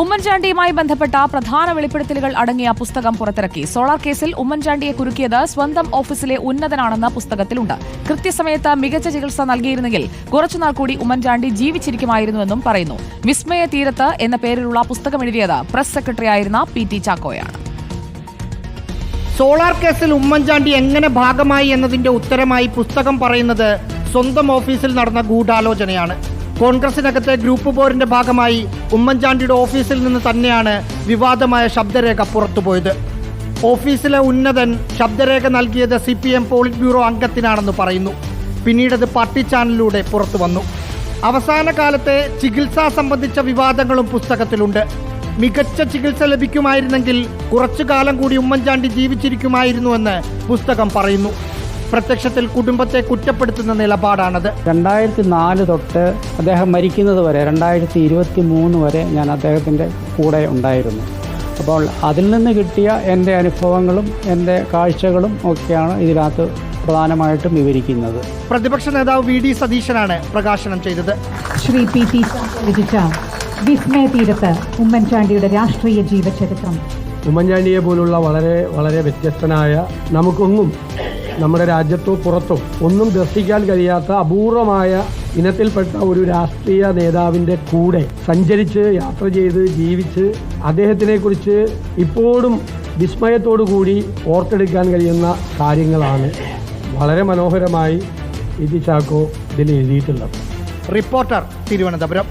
ഉമ്മൻചാണ്ടിയുമായി ബന്ധപ്പെട്ട പ്രധാന വെളിപ്പെടുത്തലുകൾ അടങ്ങിയ പുസ്തകം പുറത്തിറക്കി. സോളാർ കേസിൽ ഉമ്മൻചാണ്ടിയെ കുരുക്കിയത് സ്വന്തം ഓഫീസിലെ ഉന്നതനാണെന്ന് പുസ്തകത്തിലുണ്ട്. കൃത്യസമയത്ത് മികച്ച ചികിത്സ നൽകിയിരുന്നെങ്കിൽ കുറച്ചുനാൾ കൂടി ഉമ്മൻചാണ്ടി ജീവിച്ചിരിക്കുമായിരുന്നുവെന്നും പറയുന്നു. വിസ്മയ തീരത്ത് എന്ന പേരിലുള്ള പുസ്തകം എഴുതിയത് പ്രസ് സെക്രട്ടറി ആയിരുന്ന പി ടി ചാക്കോയാണ്. സോളാർ കേസിൽ ഉമ്മൻചാണ്ടി എങ്ങനെ ഭാഗമായി എന്നതിന്റെ ഉത്തരമായി പുസ്തകം പറയുന്നത് സ്വന്തം ഓഫീസിൽ നടന്ന ഗൂഢാലോചനയാണ്. കോൺഗ്രസിനകത്തെ ഗ്രൂപ്പ് പോരിന്റെ ഭാഗമായി ഉമ്മൻചാണ്ടിയുടെ ഓഫീസിൽ നിന്ന് തന്നെയാണ് വിവാദമായ ശബ്ദരേഖ പുറത്തുപോയത്. ഓഫീസിലെ ഉന്നതൻ ശബ്ദരേഖ നൽകിയത് C P M polit bureau അംഗത്തിനാണെന്ന് പറയുന്നു. പിന്നീടത് പാർട്ടി ചാനലിലൂടെ പുറത്തു വന്നു. അവസാന കാലത്തെ ചികിത്സ സംബന്ധിച്ച വിവാദങ്ങളും പുസ്തകത്തിലുണ്ട്. മികച്ച ചികിത്സ ലഭിക്കുമായിരുന്നെങ്കിൽ കുറച്ചു കാലം കൂടി ഉമ്മൻചാണ്ടി ജീവിച്ചിരിക്കുമായിരുന്നുവെന്ന് പുസ്തകം പറയുന്നു. പ്രത്യക്ഷത്തിൽ കുടുംബത്തെ കുറ്റപ്പെടുത്തുന്ന നിലപാടാണത്. രണ്ടായിരത്തി നാല് തൊട്ട് അദ്ദേഹം മരിക്കുന്നത് വരെ രണ്ടായിരത്തി ഇരുപത്തി മൂന്ന് വരെ ഞാൻ അദ്ദേഹത്തിന്റെ കൂടെ ഉണ്ടായിരുന്നു. അപ്പോൾ അതിൽ നിന്ന് കിട്ടിയ എന്റെ അനുഭവങ്ങളും എന്റെ കാഴ്ചകളും ഒക്കെയാണ് ഇതിനകത്ത് പ്രധാനമായിട്ടും വിവരിക്കുന്നത്. പ്രതിപക്ഷ നേതാവ് വി ഡി സതീശനാണ് പ്രകാശനം ചെയ്തത്. ശ്രീ പി ടി രചിച്ച വിസ്മയ തീരത്ത് ഉമ്മൻചാണ്ടിയുടെ രാഷ്ട്രീയ ജീവചരിത്രം. ഉമ്മൻചാണ്ടിയെ പോലുള്ള വളരെ വളരെ വ്യത്യസ്തനായ നമുക്കൊന്നും നമ്മുടെ രാജ്യത്തോ പുറത്തോ ഒന്നും ദർശിക്കാൻ കഴിയാത്ത അപൂർവമായ ഇനത്തിൽപ്പെട്ട ഒരു രാഷ്ട്രീയ നേതാവിന്റെ കൂടെ സഞ്ചരിച്ച് യാത്ര ചെയ്ത് ജീവിച്ച് അദ്ദേഹത്തിനെ കുറിച്ച് ഇപ്പോഴും വിസ്മയത്തോടു കൂടി ഓർത്തെടുക്കാൻ കഴിയുന്ന കാര്യങ്ങളാണ് വളരെ മനോഹരമായി ഇതി ചാക്കോ ഇതിൽ എഴുതിയിട്ടുള്ളത്. റിപ്പോർട്ടർ തിരുവനന്തപുരം.